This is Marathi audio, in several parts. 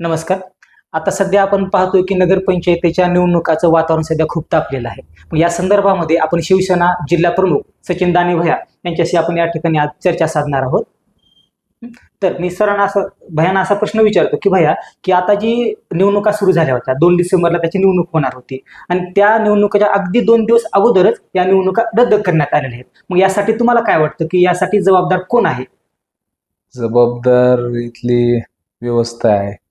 नमस्कार. आता सध्या आपण पाहतोय की नगरपंचायतीच्या निवडणुकाचं वातावरण सध्या खूप तापलेलं आहे. मग या संदर्भामध्ये आपण शिवसेना जिल्हा प्रमुख सचिन दाने भया यांच्याशी आपण या ठिकाणी आज चर्चा साधणार आहोत. तर मी सरांना असं भयाना असा प्रश्न विचारतो की भैया की आता जी निवडणुका सुरू झाल्या होत्या दोन डिसेंबरला त्याची निवडणूक होणार होती आणि त्या निवडणुकीच्या अगदी दोन दिवस अगोदरच या निवडणुका रद्द करण्यात आलेल्या आहेत. मग यासाठी तुम्हाला काय वाटतं की यासाठी जबाबदार कोण आहे? जबाबदार इथली व्यवस्था आहे.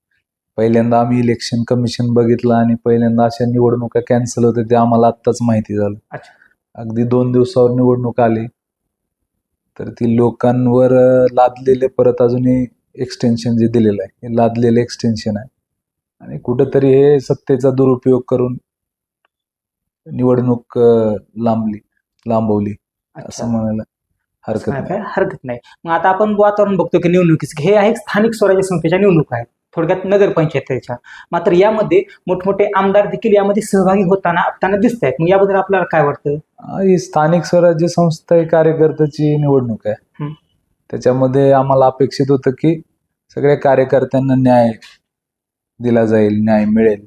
पहिल्यांदा आम्ही इलेक्शन कमिशन बघितलं आणि पहिल्यांदा अशा निवडणुका कॅन्सल होते ते आम्हाला आत्ताच माहिती झालं. अगदी दोन दिवसावर निवडणूक आली. तर ती लोकांवर लादलेले परत अजूनही एक्सटेन्शन जे दिलेलं आहे हे लादलेलं एक्सटेन्शन आहे. आणि कुठंतरी हे सत्तेचा दुरुपयोग करून निवडणूक लांबली लांबवली असं म्हणायला हरकत नाही हरकत नाही. मग आता आपण वातावरण बघतो की निवडणुकीचं. हे आहे स्थानिक स्वराज्य संस्थेच्या निवडणूक आहेत. थोडक्यात नगरपंचायतीच्या. मात्र यामध्ये मोठमोठे आमदार देखील यामध्ये सहभागी होताना आपल्याला दिसत आहेत मग याबद्दल आपल्याला काय वाटतं? हा, स्थानिक स्वराज्य संस्था ही कार्यकर्त्याची निवडणूक आहे. त्याच्यामध्ये आम्हाला अपेक्षित होतं की सगळ्या कार्यकर्त्यांना न्याय दिला जाईल न्याय मिळेल.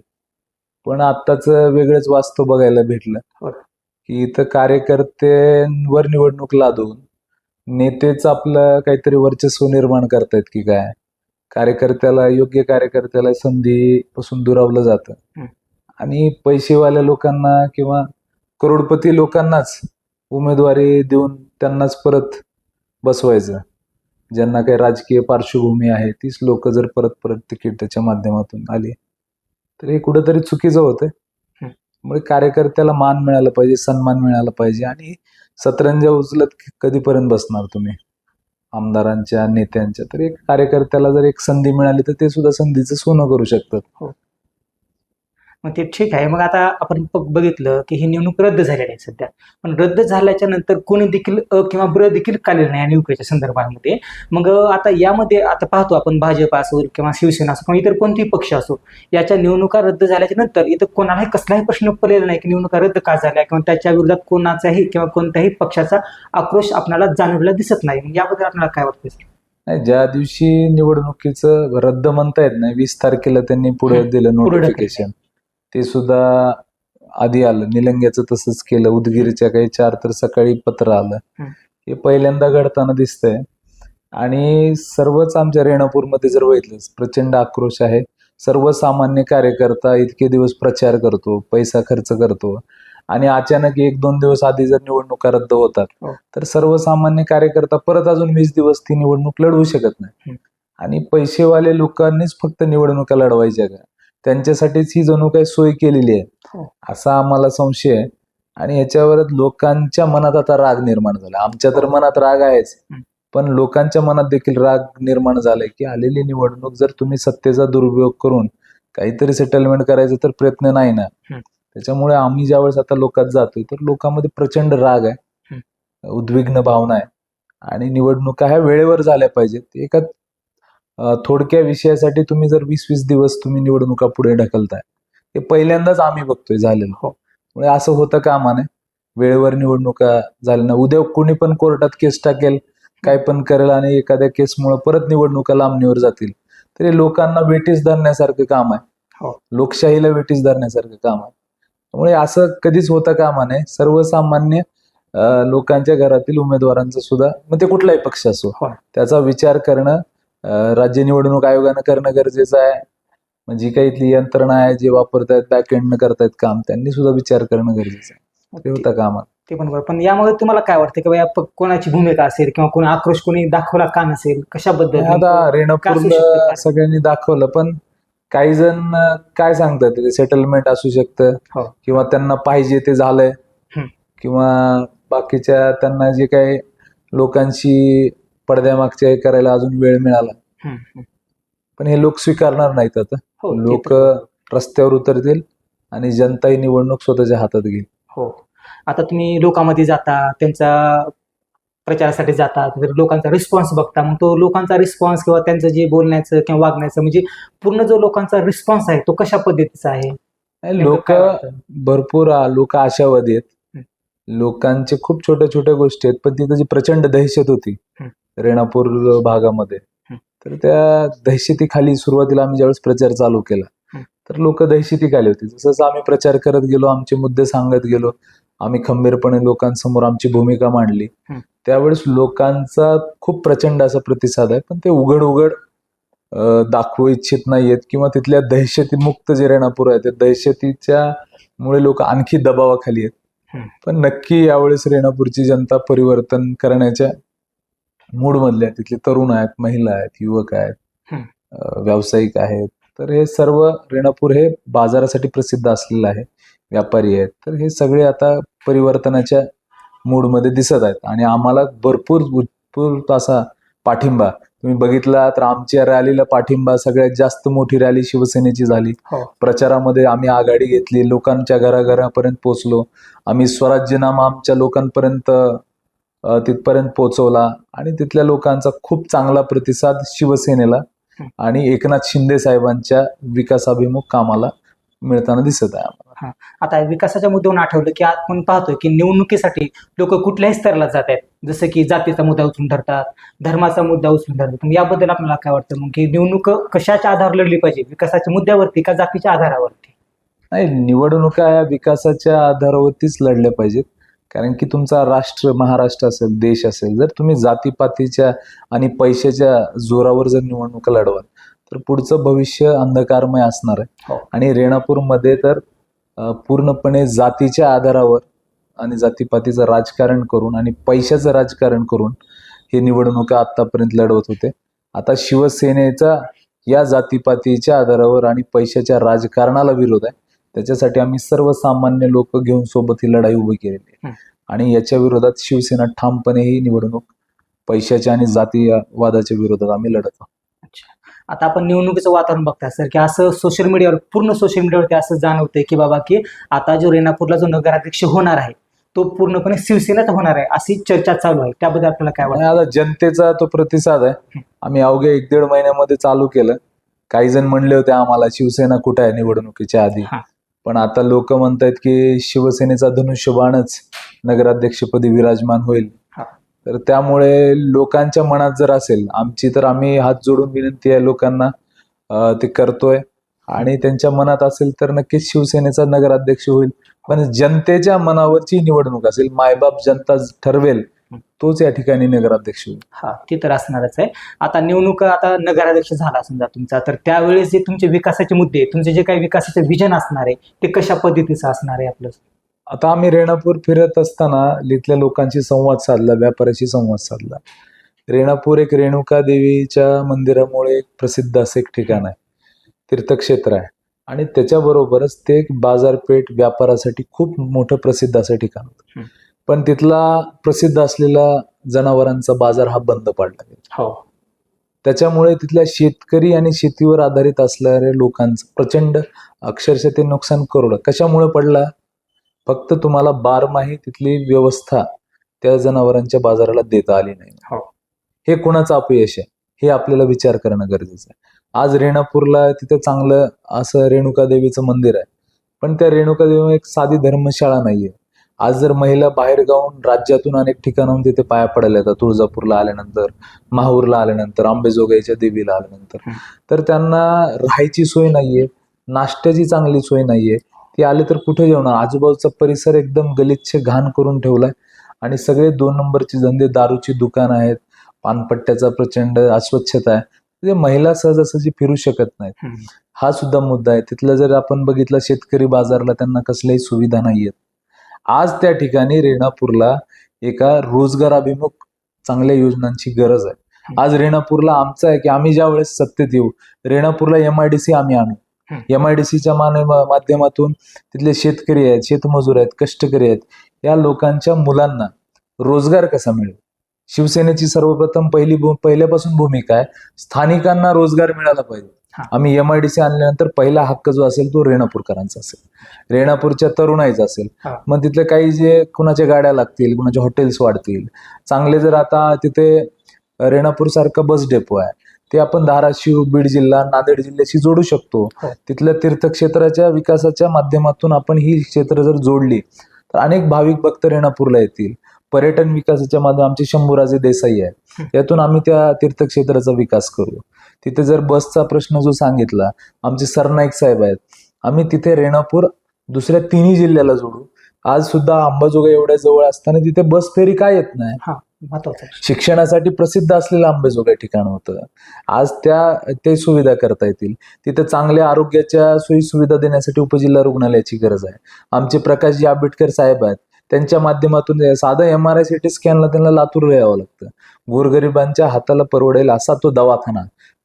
पण आत्ताच वेगळंच वास्तव बघायला भेटलं. हो. की इथं कार्यकर्त्यांवर निवडणूक लादून नेतेच आपलं काहीतरी वर्चस्व निर्माण करतायत की काय? कार्यकर्त्याला योग्य कार्यकर्त्याला संधीपासून दुरावलं जातं. आणि पैसेवाल्या लोकांना किंवा करोडपती लोकांनाच उमेदवारी देऊन त्यांनाच परत बसवायचं ज्यांना काही राजकीय पार्श्वभूमी आहे तीच लोक जर परत परत तिकीटाच्या माध्यमातून आली तर हे कुठंतरी चुकीचं होतं. त्यामुळे कार्यकर्त्याला मान मिळाला पाहिजे सन्मान मिळाला पाहिजे आणि सतरंजा उचलत कधीपर्यंत बसणार तुम्ही आमदारांच्या नेत्यांच्या तर एक कार्यकर्त्याला जर एक संधी मिळाली तर ते सुद्धा संधीचं सोनं करू शकतात. हो. मग ते ठीक आहे. मग आता आपण बघितलं की ही निवडणूक रद्द झालेली आहे सध्या. पण रद्द झाल्याच्यानंतर कोणी देखील अ किंवा ब्र देखील काढलेलं नाही या निवडणुकीच्या संदर्भामध्ये. मग आता यामध्ये आता पाहतो आपण भाजप असो किंवा शिवसेना असो किंवा इतर कोणतेही पक्ष असो याच्या निवडणुका रद्द झाल्याच्यानंतर इथं कोणालाही कसलाही प्रश्न पडलेला नाही की निवडणुका रद्द का झाल्या किंवा त्याच्या विरोधात कोणाचाही किंवा कोणत्याही पक्षाचा आक्रोश आपल्याला जाणवलेला दिसत नाही. मग याबद्दल आपल्याला काय वाटतं सर? नाही ज्या दिवशी निवडणुकीचं रद्द म्हणता येत नाही वीस तारखेला त्यांनी पुढे दिलं. नोटिफिकेशन ते सुद्धा आधी आलं. निलंग्याचं तसंच केलं. उदगीरच्या काही चार तर सकाळी पत्र आलं. हं. पहिल्यांदा घडताना दिसतंय. आणि सर्वच आमच्या रेणापूरमध्ये जर बघितलं प्रचंड आक्रोश आहे. सर्वसामान्य कार्यकर्ता इतके दिवस प्रचार करतो पैसा खर्च करतो. आणि अचानक एक दोन दिवस आधी जर निवडणुका रद्द होतात हो. तर सर्वसामान्य कार्यकर्ता परत अजून वीस दिवस ती निवडणूक लढवू शकत नाही. आणि पैसेवाले लोकांनीच फक्त निवडणुका लढवायच्या का? त्यांच्यासाठीच ही जणू काही सोय केलेली आहे. हो. असा आम्हाला संशय आहे. आणि याच्यावर लोकांच्या मनात आता राग निर्माण झाला. आमच्या तर मनात राग आहेच. हं. पण लोकांच्या मनात देखील राग निर्माण झालाय की आलेली निवडणूक जर तुम्ही सत्तेचा दुरुपयोग करून काहीतरी सेटलमेंट करायचं तर प्रयत्न नाही ना. हं. त्याच्यामुळे आम्ही ज्यावेळेस आता लोकात जातोय तर लोकांमध्ये प्रचंड राग आहे. उद्विग्न भावना आहे. आणि निवडणुका ह्या वेळेवर झाल्या पाहिजेत. एका थोडक्या विषयासाठी तुम्ही जर वीस वीस दिवस तुम्ही निवडणुका पुढे ढकलताय. हे पहिल्यांदाच आम्ही बघतोय झालेलं. हो. म्हणजे असं होतं कामा नये वेळेवर निवडणुका झाल्या ना उद्या कोणी पण कोर्टात केस टाकेल काय पण करेल आणि एखाद्या केसमुळे परत निवडणुका लांबणीवर जातील. तर हे लोकांना वेटीस धरण्यासारखं काम आहे. हो. लोकशाहीला वेटीस धरण्यासारखं काम आहे. त्यामुळे असं कधीच होता कामा नये सर्वसामान्य लोकांच्या घरातील उमेदवारांचा सुद्धा मग ते कुठलाही पक्ष असो हो. त्याचा विचार करणं राज्य निवडणूक आयोगानं करणं गरजेचं आहे. मग जी काही इथली यंत्रणा आहे जे वापरतायत बॅक एंडनं करतायत काम त्यांनी सुद्धा विचार करणं गरजेचं आहे. ते होता कामा ते पण बरोबर. पण यामध्ये तुम्हाला काय वाटतं की बाबा कोणाची भूमिका असेल किंवा कोणी आक्रोश कोणी दाखवला का नसेल? कशाबद्दल? आता कारण? सगळ्यांनी दाखवलं पण काही जण काय सांगतात ते? सेटलमेंट असू शकतं हो. किंवा त्यांना पाहिजे ते झालंय. किंवा बाकीच्या त्यांना जे काही लोकांशी पडद्यामागच्या हे करायला अजून वेळ मिळाला. पण हे लोक स्वीकारणार नाहीत आता. हो लोक रस्त्यावर उतरतील आणि जनता ही निवडणूक स्वतःच्या हातात घेईल. हो. आता तुम्ही लोकांमध्ये जाता त्यांचा प्रचारासाठी जाता तर लोकांचा रिस्पॉन्स बघता. मग तो लोकांचा रिस्पॉन्स किंवा त्यांचं जे बोलण्याचं किंवा वागण्याचं म्हणजे पूर्ण जो लोकांचा रिस्पॉन्स आहे तो कशा पद्धतीचा आहे? लोक? भरपूर लोक आशावादी आहेत. लोकांचे खूप छोट्या छोट्या गोष्टी आहेत पण तिथं जी प्रचंड दहशत होती. रेणापूर भागामध्ये. तर त्या दहशतीखाली सुरुवातीला आम्ही ज्यावेळेस प्रचार चालू केला. तर लोक दहशतीखाली होते जसं जसं आम्ही प्रचार करत गेलो आमचे मुद्दे सांगत गेलो आम्ही खंबीरपणे लोकांसमोर आमची भूमिका मांडली. त्यावेळेस लोकांचा खूप प्रचंड असा प्रतिसाद आहे पण ते उघड उघड दाखवू इच्छित नाहीयेत किंवा तिथल्या दहशतीमुक्त जे रेणापूर आहे ते दहशतीच्या मुळे लोक आणखी दबावाखाली आहेत. पण नक्की यावेळेस रेणापूरची जनता परिवर्तन करण्याच्या मूड मधले आहेत. तिथले तरुण आहेत महिला आहेत युवक आहेत व्यावसायिक आहेत. तर हे सर्व रेणापूर हे बाजारासाठी प्रसिद्ध असलेलं आहे. व्यापारी आहेत. तर हे सगळे आता परिवर्तनाच्या मूडमध्ये दिसत आहेत. आणि आम्हाला भरपूर उत्स्फूर्त असा पाठिंबा तुम्ही बघितला तर आमच्या रॅलीला पाठिंबा सगळ्यात जास्त मोठी रॅली शिवसेनेची झाली. हो. प्रचारामध्ये आम्ही आघाडी घेतली लोकांच्या घराघरापर्यंत पोहोचलो. आम्ही स्वराज्यनामा आमच्या लोकांपर्यंत तिथपर्यंत पोहोचवला आणि तिथल्या लोकांचा खूप चांगला प्रतिसाद शिवसेनेला. आणि एकनाथ शिंदे साहेबांच्या विकासाभिमुख कामाला मिळताना दिसत आहे आम्हाला. आता विकासाच्या मुद्द्यावरून आठवलं की आपण पाहतोय की निवडणुकीसाठी लोक कुठल्याही स्तराला जात आहेत. जसं की जातीचा मुद्दा उचलून धरतात धर्माचा मुद्दा उचलून धरतात. मग याबद्दल आपल्याला काय वाटतं? मग की निवडणूक कशाच्या आधारावर लढली पाहिजे? विकासाच्या मुद्द्यावरती का जातीच्या आधारावरती? नाही निवडणुका या विकासाच्या आधारावरतीच लढल्या पाहिजेत. कारण की तुमचा राष्ट्र महाराष्ट्र असेल देश असेल जर तुम्ही जातीपातीच्या आणि पैशाच्या जोरावर जर निवडणुका लढवाल तर पुढचं भविष्य अंधकारमय असणार आहे. हो. आणि रेणापूरमध्ये तर पूर्णपणे जातीच्या आधारावर आणि जातीपातीचं राजकारण करून आणि पैशाचं राजकारण करून हे निवडणुका आतापर्यंत लढवत होते. आता शिवसेनेचा या जातीपातीच्या आधारावर आणि पैशाच्या राजकारणाला विरोध आहे. त्याच्यासाठी आम्ही सर्वसामान्य लोक घेऊन सोबत ही लढाई उभी केलेली आहे. आणि याच्या विरोधात शिवसेना ठामपणे ही निवडणूक पैशाच्या आणि जातीवादाच्या विरोधात आम्ही लढत आहोत. आता आपण निवडणुकीचं वातावरण बघताय. सर की असं सोशल मीडियावर पूर्ण सोशल मीडियावरती असं जाणवतंय की बाबा की आता जो रेणापूरला जो नगराध्यक्ष होणार आहे तो पूर्णपणे शिवसेनेचा होणार आहे अशी चर्चा चालू आहे. त्याबद्दल आपल्याला काय वाटतं? आता जनतेचा तो प्रतिसाद आहे. आम्ही अवघ्या एक दीड महिन्यामध्ये चालू केलं. काही जण म्हणले होते आम्हाला शिवसेना कुठे आहे निवडणुकीच्या आधी. पण आता लोक म्हणतायत की शिवसेनेचा धनुष्यबाणच नगराध्यक्षपदी विराजमान होईल. तर त्यामुळे लोकांच्या मनात जर असेल आमची तर आम्ही हात जोडून विनंती आहे लोकांना ते करतोय. आणि त्यांच्या मनात असेल तर नक्कीच शिवसेनेचा नगराध्यक्ष होईल. पण जनतेच्या मनावरची निवडणूक असेल मायबाप जनता ठरवेल तोच या ठिकाणी नगराध्यक्ष होईल. हा ते तर असणारच आहे. आता निवडणूक आता नगराध्यक्ष झाला समजा तुमचा तर त्यावेळेस जे तुमचे विकासाचे मुद्दे तुमचे जे काही विकासाचे विजन असणार आहे ते कशा पद्धतीचं असणार आहे आपलं? आता आम्ही रेणापूर फिरत असताना इथल्या लोकांशी संवाद साधला व्यापाऱ्याशी संवाद साधला. रेणापूर एक रेणुका देवीच्या मंदिरामुळे एक प्रसिद्ध असं एक ठिकाण आहे. तीर्थक्षेत्र आहे. आणि त्याच्याबरोबरच ते एक बाजारपेठ व्यापारासाठी खूप मोठं प्रसिद्ध असं ठिकाण होतं. पण तिथला प्रसिद्ध असलेला जनावरांचा बाजार हा बंद पडला. हो. त्याच्यामुळे तिथल्या शेतकरी आणि शेतीवर आधारित असणाऱ्या लोकांचं प्रचंड अक्षरशः ते नुकसान करोड. कशामुळे पडला? फक्त तुम्हाला बारमाही तिथली व्यवस्था त्या जनावरांच्या बाजाराला देता आली नाही. हो. हे कोणाचं अपयश आहे? हे आपल्याला विचार करणं गरजेचं आहे. आज रेणापूरला तिथे चांगलं असं रेणुका देवीचं मंदिर आहे. पण त्या रेणुका देवी एक साधी धर्मशाळा नाहीये. आज जर महिला बाहेर गावून राज्यातून अनेक ठिकाणाहून तिथे पाया पडायला येतात. तुळजापूरला आल्यानंतर माहूरला आल्यानंतर अंबेजोगाईच्या देवीला आल्यानंतर. तर त्यांना राहायची सोय नाहीये. नाश्त्याची चांगली सोय नाहीये. ती आले तर कुठे जेवणार आजूबाजूचा परिसर एकदम गलिच्छ घाण करून ठेवलाय. आणि सगळे दोन नंबरची धंदे दारूची दुकान आहेत पानपट्ट्याचा प्रचंड अस्वच्छता आहे. म्हणजे महिला सहजासहजी फिरू शकत नाहीत. हा सुद्धा मुद्दा आहे. तिथलं जर आपण बघितलं शेतकरी बाजारला त्यांना कसल्याही सुविधा नाहीयेत. आज त्या ठिकाणी रेणापूरला एका रोजगाराभिमुख चांगल्या योजनांची गरज आहे. आज रेणापूरला आमचं आहे की आम्ही ज्या वेळेस सत्तेत येऊ रेणापूरला एम आय डी सी आम्ही आणू. एम आय डी सीच्या माध्यमातून तिथले शेतकरी आहेत शेतमजूर आहेत कष्टकरी आहेत या लोकांच्या मुलांना रोजगार कसा मिळेल? शिवसेनेची सर्वप्रथम पहिली पहिल्यापासून भूमिका आहे स्थानिकांना रोजगार मिळाला पाहिजे. आम्ही एम आय डी सी आणल्यानंतर पहिला हक्क जो असेल तो रेणापूरकरांचा असेल. रेणापूरच्या तरुणाईचा असेल. मग तिथले काही जे कुणाच्या गाड्या लागतील कुणाचे हॉटेल्स वाढतील चांगले जर आता तिथे रेणापूर सारखा बस डेपो आहे ते आपण धाराशिव बीड जिल्हा नांदेड जिल्ह्याशी जोडू शकतो. हो. तिथल्या तीर्थक्षेत्राच्या विकासाच्या माध्यमातून आपण ही क्षेत्र जर जोडली तर अनेक भाविक भक्त रेणापूरला येतील. पर्यटन विकासाच्या माध्यम आमचे शंभूराजे देसाई आहे यातून आम्ही त्या तीर्थक्षेत्राचा विकास करू. तिथे जर बसचा प्रश्न जो सांगितला आमचे सरनाईक साहेब आहेत आम्ही तिथे रेणापूर दुसऱ्या तिन्ही जिल्ह्याला जोडू. आज सुद्धा अंबाजोगाई एवढ्या जवळ असताना तिथे बस फेरी काय येत नाही. शिक्षणासाठी प्रसिद्ध असलेलं आंबेजोगाई ठिकाण होतं आज त्या ते सुविधा करता येतील. तिथे चांगल्या आरोग्याच्या सोयी सुविधा देण्यासाठी उपजिल्हा रुग्णालयाची गरज आहे. आमचे प्रकाशजी आंबेडकर साहेब आहेत. त्यांच्या माध्यमातून साधं M R I C T स्कॅनला त्यांना लातूरला यावं लागतं. गोरगरिबांच्या हाताला परवडेल असा तो दवाखाना.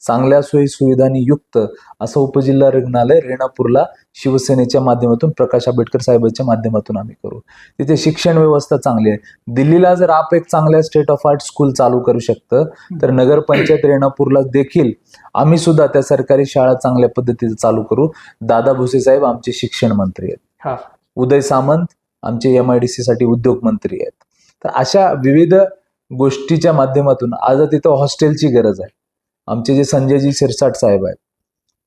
चांगल्या सोयी सुविधांनी युक्त असं उपजिल्हा रुग्णालय रेणापूरला शिवसेनेच्या माध्यमातून प्रकाश आंबेडकर साहेबांच्या माध्यमातून आम्ही करू. तिथे शिक्षण व्यवस्था चांगली आहे. दिल्लीला जर आप एक चांगल्या स्टेट ऑफ आर्ट स्कूल चालू करू शकतं तर नगरपंचायत रेणापूरला देखील आम्ही सुद्धा त्या सरकारी शाळा चांगल्या पद्धतीने चालू करू. दादा भुसे साहेब आमचे शिक्षण मंत्री आहेत. हा. उदय सामंत आमचे एम आय डी सी साठी उद्योग मंत्री आहेत. तर अशा विविध गोष्टीच्या माध्यमातून आज तिथं हॉस्टेलची गरज आहे. आमचे जे संजयजी शिरसाट साहेब आहेत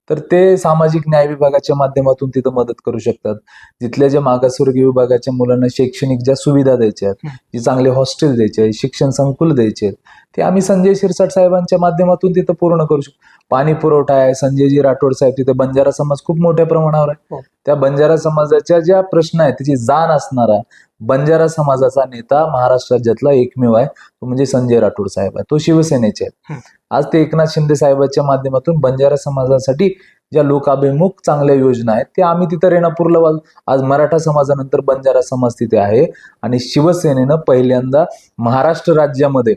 तर ते सामाजिक न्याय विभागाच्या माध्यमातून तिथं मदत करू शकतात. जिथल्या ज्या मागासवर्गीय विभागाच्या मुलांना शैक्षणिक ज्या सुविधा द्यायच्या आहेत जी चांगले हॉस्टेल द्यायचे आहे शिक्षण संकुल द्यायचे आहेत ते आम्ही संजय शिरसाट साहेबांच्या माध्यमातून तिथं पूर्ण करू शकतो. पाणी पुरवठा आहे संजयजी राठोड साहेब तिथे बंजारा समाज खूप मोठ्या प्रमाणावर आहे. हो. त्या बंजारा समाजाच्या ज्या प्रश्न आहेत त्याची जाण असणारा बंजारा समाजाचा नेता महाराष्ट्र राज्यातला एकमेव आहे. तो म्हणजे संजय राठोड साहेब आहे. तो शिवसेनेचे आहेत. आज ते एकनाथ शिंदे साहेबांच्या माध्यमातून बंजारा समाजासाठी ज्या लोकाभिमुख चांगल्या योजना आहेत त्या आम्ही तिथं रेणापूरला वाल- आज मराठा समाजानंतर बंजारा समाज तिथे आहे. आणि शिवसेनेनं पहिल्यांदा महाराष्ट्र राज्यामध्ये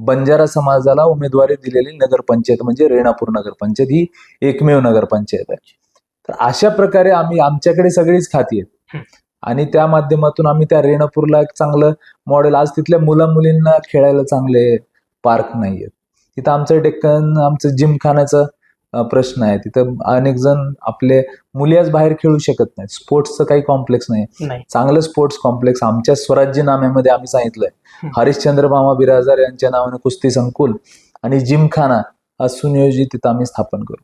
बंजारा समाजाला उमेदवारी दिलेली नगरपंचायत म्हणजे रेणापूर नगरपंचायत ही एकमेव नगरपंचायत आहे. तर अशा प्रकारे आम्ही आमच्याकडे सगळीच खाती आहेत. आणि त्या माध्यमातून आम्ही त्या रेणापूरला एक चांगलं मॉडेल आज तिथल्या मुला मुलींना खेळायला चांगले पार्क नाहीयेत. तिथं आमचं डेक्कन आमचं जिमखान्याचा प्रश्न आहे. तिथं अनेक जण आपले मुली आज बाहेर खेळू शकत नाहीत. स्पोर्ट्सचं काही कॉम्प्लेक्स नाही. नाही. चांगलं स्पोर्ट्स कॉम्प्लेक्स आमच्या स्वराज्य नाम्यामध्ये आम्ही सांगितलंय. हरिश्चंद्र मामा बिराजदार यांच्या नावाने कुस्ती संकुल आणि जिमखाना हा सुनियोजित तिथं आम्ही स्थापन करू.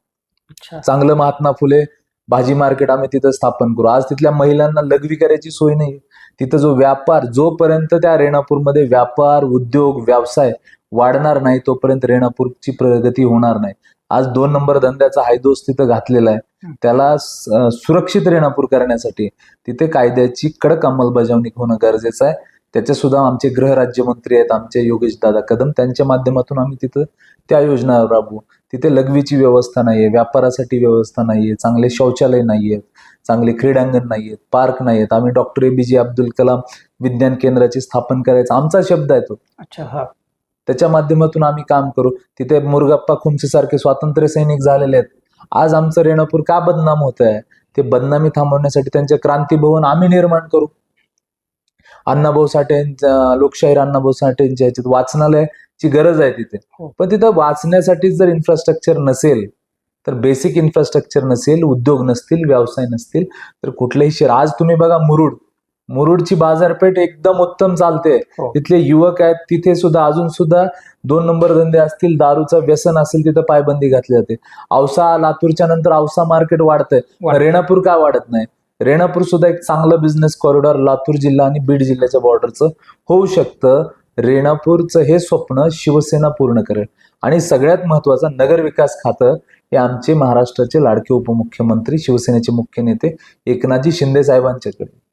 चांगलं महात्मा फुले भाजी मार्केट आम्ही तिथं स्थापन करू. आज तिथल्या महिलांना लघवी करायची सोय नाही. तिथं जो व्यापार जोपर्यंत त्या रेणापूरमध्ये व्यापार उद्योग व्यवसाय वाढणार नाही तोपर्यंत रेणापूरची प्रगती होणार नाही. आज दोन नंबर धंद्याचा हायदोस तिथं घातलेला आहे. त्याला सुरक्षित रेणापूर करण्यासाठी तिथे कायद्याची कडक अंमलबजावणी होणं गरजेचं आहे. त्याचे सुद्धा आमचे गृह राज्यमंत्री आहेत आमचे योगेश दादा कदम. त्यांच्या माध्यमातून आम्ही तिथं त्या योजना राबवू. तिथे लघवीची व्यवस्था नाहीये व्यापारासाठी व्यवस्था नाहीये चांगले शौचालय नाहीयेत चांगले क्रीडांगण नाहीयेत पार्क नाहीयेत. आम्ही doctor A B J Abdul Kalam विज्ञान केंद्राची स्थापन करायचा आमचा शब्द आहे तो. अच्छा हा. त्याच्या माध्यमातून आम्ही काम करू. तिथे मुरगप्पा खुमसे सारखे स्वातंत्र्य सैनिक झालेले आहेत. आज आमचं रेणापूर का बदनाम होत आहे ते बदनामी थांबवण्यासाठी त्यांचे क्रांती भवन आम्ही निर्माण करू. अण्णाभाऊ साठे लोकशाहीर अण्णाभाऊ साठेंच्या ह्याच्यात वाचनालयाची गरज आहे तिथे. हो. पण तिथं वाचण्यासाठी जर इन्फ्रास्ट्रक्चर नसेल तर बेसिक इन्फ्रास्ट्रक्चर नसेल उद्योग नसतील व्यवसाय नसतील तर कुठलंही शहर आज तुम्ही बघा मुरुड. मुरुडची बाजारपेठ एकदम उत्तम चालते. हो. तिथले युवक आहेत तिथे सुद्धा अजून सुद्धा दोन नंबर धंदे असतील दारूचं व्यसन असेल तिथं पायबंदी घातली जाते. औसा लातूरच्या नंतर औसा मार्केट वाढतंय. वाढतंय. रेणापूर का वाढत नाही? रेणापूर सुद्धा एक चांगलं बिझनेस कॉरिडॉर लातूर जिल्हा आणि बीड जिल्ह्याच्या बॉर्डरचं होऊ शकतं. रेणापूरचं हे स्वप्न शिवसेना पूर्ण करेल. आणि सगळ्यात महत्वाचं नगर विकास खातं हे आमचे महाराष्ट्राचे लाडके उपमुख्यमंत्री शिवसेनेचे मुख्य नेते एकनाथजी शिंदे साहेबांच्याकडे.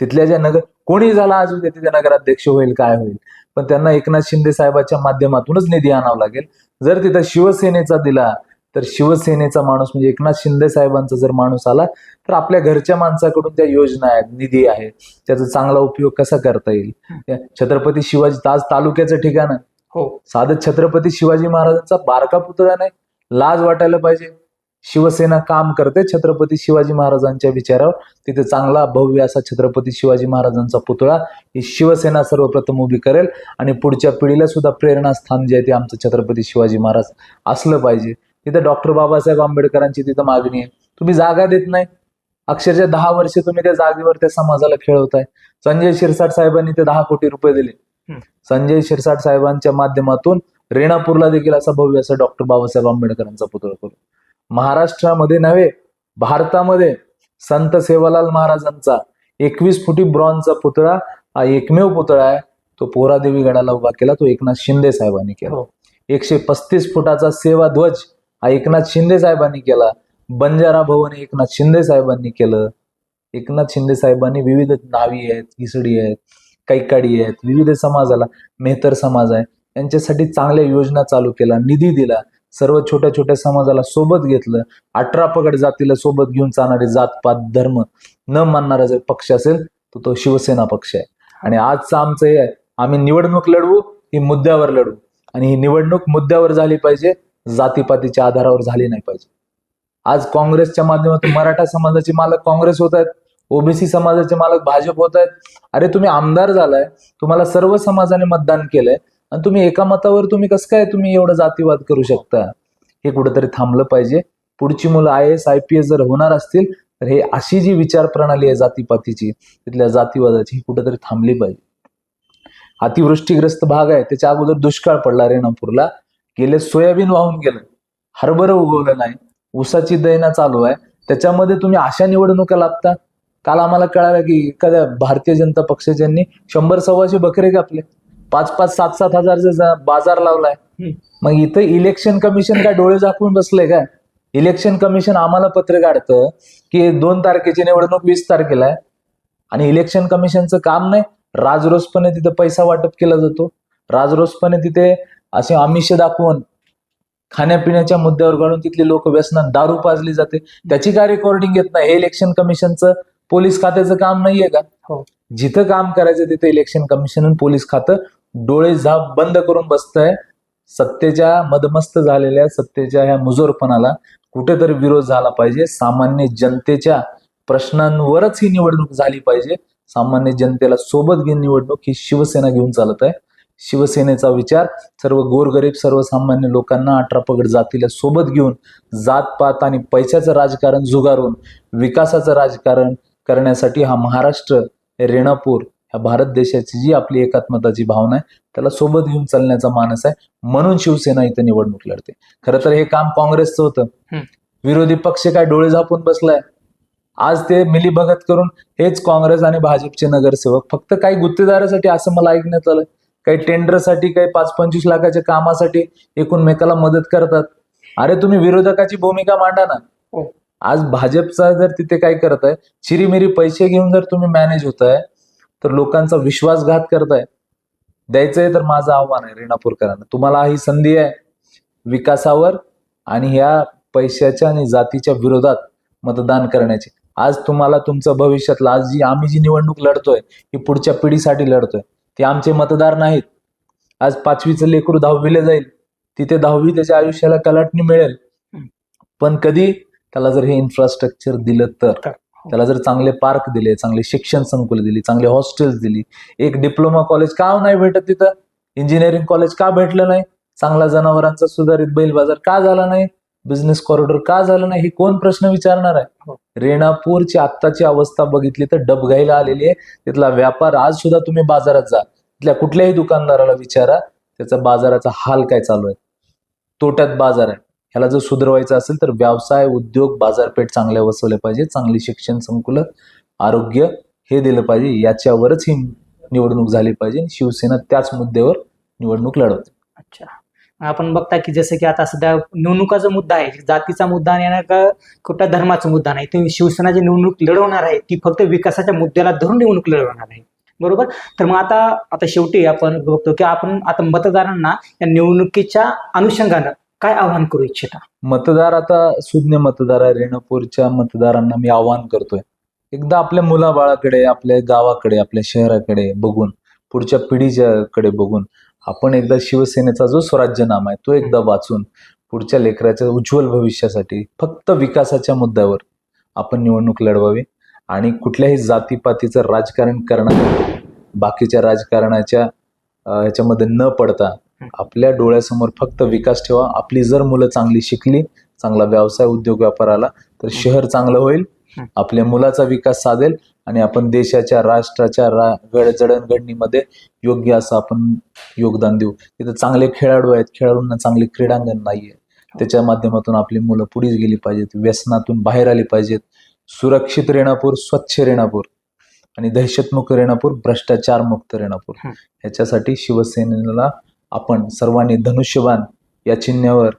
तिथल्या ज्या नगर कोणी झाला आज उद्या तिथे नगराध्यक्ष होईल काय होईल? पण त्यांना एकनाथ शिंदे साहेबाच्या माध्यमातूनच निधी आणावा लागेल. जर तिथं शिवसेनेचा दिला तर शिवसेनेचा माणूस म्हणजे एकनाथ शिंदे साहेबांचा जर माणूस आला तर आपल्या घरच्या माणसाकडून त्या योजना आहेत निधी आहे. त्याचा चांगला उपयोग कसा करता येईल? छत्रपती शिवाजी आज तालुक्याचं ठिकाण आहे. हो. साधं छत्रपती शिवाजी महाराजांचा बारका पुतळा नाही. लाज वाटायला पाहिजे. शिवसेना काम करते छत्रपती शिवाजी महाराजांच्या विचारावर. तिथे चांगला भव्य असा छत्रपती शिवाजी महाराजांचा पुतळा ही शिवसेना सर्वप्रथम उभी करेल आणि पुढच्या पिढीला सुद्धा प्रेरणास्थान जे आहे ते आमचं छत्रपती शिवाजी महाराज असलं पाहिजे. तिथे डॉक्टर बाबासाहेब आंबेडकरांची तिथं मागणी आहे. तुम्ही जागा देत नाही. अक्षरशः दहा वर्षे तुम्ही त्या जागेवर त्या समाजाला खेळवताय. संजय शिरसाट साहेबांनी ते दहा कोटी रुपये दिले. संजय शिरसाट साहेबांच्या माध्यमातून रेणापूरला देखील असा भव्य असा डॉक्टर बाबासाहेब आंबेडकरांचा पुतळा करू. महाराष्ट्रामध्ये नव्हे भारतामध्ये संत सेवालाल महाराजांचा एकवीस फुटी ब्रॉन्झचा पुतळा हा एकमेव पुतळा आहे. तो पोरादेवी गडाला उभा केला तो एकनाथ शिंदे साहेबांनी केला. हो. एकशे पस्तीस फुटाचा सेवा ध्वज हा एकनाथ शिंदे साहेबांनी केला. बंजारा भवन एकनाथ शिंदे साहेबांनी केलं. एकनाथ शिंदे साहेबांनी विविध नावी आहेत घिसडी आहेत कैकाडी आहेत विविध समाजाला मेहतर समाज आहे. यांच्यासाठी चांगल्या योजना चालू केला निधी दिला. सर्व छोट्या छोट्या समाजाला सोबत घेतलं. अठरा पगड जातीला सोबत घेऊन चालणारे जातपात धर्म न मानणारा जर पक्ष असेल तर तो शिवसेना पक्ष आहे. आणि आजचं आमचं हे आहे आम्ही निवडणूक लढवू ही मुद्द्यावर लढवू. आणि ही निवडणूक मुद्द्यावर झाली पाहिजे जातीपातीच्या आधारावर झाली नाही पाहिजे. आज काँग्रेसच्या माध्यमातून मराठा समाजाचे मालक काँग्रेस होत आहेत ओबीसी समाजाचे मालक भाजप होत आहेत. अरे तुम्ही आमदार झालाय तुम्हाला सर्व समाजाने मतदान केलंय आणि तुम्ही एका मतावर तुम्ही कसं काय तुम्ही एवढं जातीवाद करू शकता? हे कुठेतरी थांबलं पाहिजे. पुढची मुलं I S I P S जर होणार असतील तर हे अशी जी विचार प्रणाली आहे जातीपातीची तिथल्या जातीवादाची ही कुठेतरी थांबली पाहिजे. अतिवृष्टीग्रस्त भाग आहे. त्याच्या अगोदर दुष्काळ पडला रेणापूरला. गेले सोयाबीन वाहून गेलं. हरभरं उगवलं नाही. ऊसाची दैना चालू आहे. त्याच्यामध्ये तुम्ही अशा निवडणुका लागता काल आम्हाला कळालं की एखाद्या भारतीय जनता पक्षाच्यांनी शंभर सव्वाशे बकरे कापले. पाच पाच सात सात हजारचा बाजार लावलाय. मग इथं इलेक्शन कमिशन काय डोळे झाकून बसलंय काय? इलेक्शन कमिशन आम्हाला पत्र काढतं की दोन तारखेची निवडणूक वीस तारखेला आहे. आणि इलेक्शन कमिशनचं काम नाही. राजरोसपणे तिथे पैसा वाटप केला जातो. राजरोसपणे तिथे असे आमिष दाखवून खाण्यापिण्याच्या मुद्द्यावर घालून तिथली लोक व्यसनात दारू पाजली जाते. त्याची काय रेकॉर्डिंग येत नाही. हे इलेक्शन कमिशनचं पोलीस खात्याचं काम नाहीये का? हो. जिथं काम करायचं तिथे इलेक्शन कमिशन आणि पोलीस खातं डोळे झाप बंद करून बसतंय. सत्तेच्या मदमस्त झालेल्या सत्तेच्या ह्या मुजोरपणाला कुठेतरी विरोध झाला पाहिजे. सामान्य जनतेच्या प्रश्नांवरच ही निवडणूक झाली पाहिजे. सामान्य जनतेला सोबत घेऊन निवडणूक ही शिवसेना घेऊन चालत आहे. शिवसेनेचा विचार सर्व गोरगरीब सर्वसामान्य लोकांना अठरा पगड जातीला सोबत घेऊन जातपात आणि पैशाचं राजकारण झुगारून विकासाचं राजकारण करण्यासाठी हा महाराष्ट्र रेणापूर ह्या भारत देशाची जी आपली एकात्मताची भावना आहे त्याला सोबत घेऊन चालण्याचा मानस आहे म्हणून शिवसेना इथं निवडणूक लढते. खरं तर हे काम काँग्रेसचं होतं. विरोधी पक्ष काय डोळे झापून बसलाय. आज ते मिलीभगत करून हेच काँग्रेस आणि भाजपचे नगरसेवक फक्त काही गुत्तेदारासाठी असं मला ऐकण्यात आलं काही टेंडरसाठी काही पाच पंचवीस लाखाच्या कामासाठी एकूणमेकाला मदत करतात. अरे तुम्ही विरोधकाची भूमिका मांडा ना. हो. आज भाजपचा जर तिथे काय करत आहे चिरीमिरी पैसे घेऊन जर तुम्ही मॅनेज होत आहे तर लोकांचा विश्वासघात करताय. द्यायचंय तर माझं आव्हान आहे रेणापूरकरांना. तुम्हाला ही संधी आहे विकासावर आणि ह्या पैशाच्या आणि जातीच्या विरोधात मतदान करण्याची. आज तुम्हाला तुमचं भविष्यातलं आज जी आम्ही जी निवडणूक लढतोय ही पुढच्या पिढीसाठी लढतोय. ते आमचे मतदार नाहीत. आज पाचवीचं लेकरू दहावीला जाईल. तिथे दहावी त्याच्या आयुष्याला कलाटणी मिळेल. पण कधी? त्याला जर हे इन्फ्रास्ट्रक्चर दिलं तर. तर. त्याला जर चांगले पार्क दिले चांगले शिक्षण संकुल दिली चांगले हॉस्टेल्स दिली एक डिप्लोमा कॉलेज का नाही भेटत तिथं? इंजिनिअरिंग कॉलेज का भेटलं नाही? चांगला जनावरांचा सुधारित बैल बाजार का झाला नाही? बिझनेस कॉरिडॉर का झालं नाही? हे कोण प्रश्न विचारणार आहे? हो. रेणापूरची आत्ताची अवस्था बघितली तर डबघाईला आलेली आहे. तिथला व्यापार आज सुद्धा तुम्ही बाजारात जा. तिथल्या कुठल्याही दुकानदाराला विचारा त्याचा बाजाराचा हाल काय चालू आहे? तोट्यात बाजार आहे. ह्याला जर सुधारवायचं असेल तर व्यवसाय उद्योग बाजारपेठ चांगल्या वसवल्या पाहिजे चांगली शिक्षण संकुलं आरोग्य हे दिलं पाहिजे. याच्यावरच ही निवडणूक झाली पाहिजे शिवसेना त्याच मुद्द्यावर निवडणूक लढवते. अच्छा. आपण बघता की जसं की आता सध्या निवडणुकाचा मुद्दा आहे जातीचा मुद्दा आणि ना का कुठल्या धर्माचा मुद्दा नाही तुम्ही शिवसेना जी निवडणूक लढवणार आहे ती फक्त विकासाच्या मुद्द्याला धरून निवडणूक लढवणार आहे. बरोबर? तर मग आता आता शेवटी आपण बघतो की आपण आता मतदारांना या निवडणुकीच्या अनुषंगानं काय आवाहन करू इच्छिता? मतदार आता सुज्ञ मतदार आहे रेणापूरच्या मतदारांना मी आवाहन करतोय. एकदा आपल्या मुलाबाळाकडे आपल्या गावाकडे आपल्या शहराकडे बघून पुढच्या पिढीच्याकडे बघून आपण एकदा शिवसेनेचा जो स्वराज्यनामा आहे तो एकदा वाचून पुढच्या लेकराच्या उज्ज्वल भविष्यासाठी फक्त विकासाच्या मुद्द्यावर आपण निवडणूक लढवावी आणि कुठल्याही जातीपातीचं राजकारण करणार बाकीच्या राजकारणाच्या ह्याच्यामध्ये न पडता आपल्या डोळ्यासमोर फक्त विकास ठेवा. आपली जर मुलं चांगली शिकली चांगला व्यवसाय उद्योग व्यापार आला तर शहर चांगलं होईल. हं. आपल्या मुलाचा विकास साधेल आणि आपण देशाच्या राष्ट्राच्या रा जडणघडणीमध्ये योग्य असं आपण योगदान देऊ. तिथं चांगले खेळाडू आहेत. खेळाडूंना चांगले क्रीडांगण नाहीये. त्याच्या माध्यमातून आपली मुलं पुढे गेली पाहिजेत. व्यसनातून बाहेर आली पाहिजेत. सुरक्षित रेणापूर स्वच्छ रेणापूर आणि दहशतमुक्त रेणापूर भ्रष्टाचार मुक्त रेणापूर. हं. ह्याच्यासाठी शिवसेनेला आपण सर्वांनी धनुष्यबाण या चिन्हावर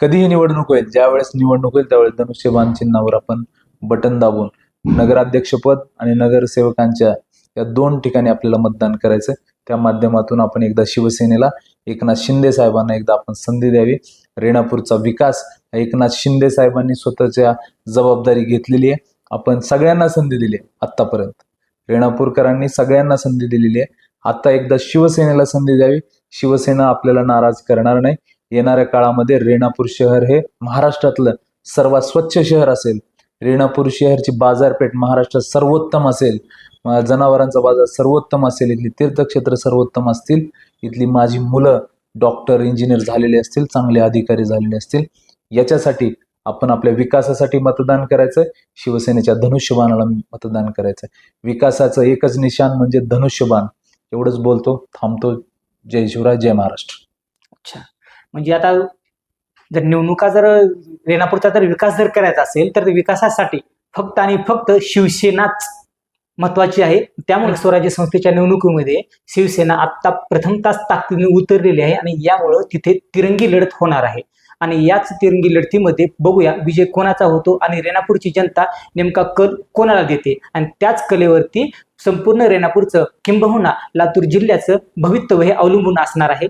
कधीही निवडणूक होईल ज्यावेळेस निवडणूक होईल त्यावेळेस धनुष्यबाण चिन्हावर आपण बटन दाबून नगराध्यक्षपद आणि नगरसेवकांच्या या दोन ठिकाणी आपल्याला मतदान करायचं त्या माध्यमातून आपण एकदा शिवसेनेला एकनाथ शिंदे साहेबांना एकदा आपण संधी द्यावी. रेणापूरचा विकास हा एकनाथ शिंदे साहेबांनी स्वतःच्या जबाबदारी घेतलेली आहे. आपण सगळ्यांना संधी दिली आहे आत्तापर्यंत. रेणापूरकरांनी सगळ्यांना संधी दिलेली आहे. आता एकदा शिवसेनेला संधी द्यावी. शिवसेना आपल्याला नाराज करणार नाही. येणाऱ्या काळामध्ये रेणापूर शहर हे महाराष्ट्रातलं सर्वात स्वच्छ शहर असेल. रेणापूर शहरची बाजारपेठ महाराष्ट्रात सर्वोत्तम असेल. जनावरांचा बाजार सर्वोत्तम असेल. इथली तीर्थक्षेत्र सर्वोत्तम असतील. इथली माझी मुलं डॉक्टर इंजिनियर झालेले असतील चांगले अधिकारी झालेले असतील. याच्यासाठी आपण आपल्या विकासासाठी मतदान करायचं शिवसेनेच्या धनुष्यबाणाला मतदान करायचं विकासाचं एकच निशाण म्हणजे धनुष्यबाण. एवढंच बोलतो थांबतो. जय शिवराज जय महाराष्ट्र. अच्छा. म्हणजे आता जर निवडणुका जर रेणापूरचा जर विकास जर करायचा असेल तर विकासासाठी फक्त आणि फक्त शिवसेनाच महत्वाची आहे. त्यामुळे स्वराज्य संस्थेच्या निवडणुकीमध्ये शिवसेना आता प्रथमताच ताकदीने उतरलेली आहे आणि यामुळं तिथे तिरंगी लढत होणार आहे. आणि याच तिरंगी लढतीमध्ये बघूया विजय कोणाचा होतो आणि रेणापूरची जनता नेमका कल कोणाला देते? आणि त्याच कलेवरती संपूर्ण रेणापूरचं किंबहुना लातूर जिल्ह्याचं भवितव्य हे अवलंबून असणार आहे.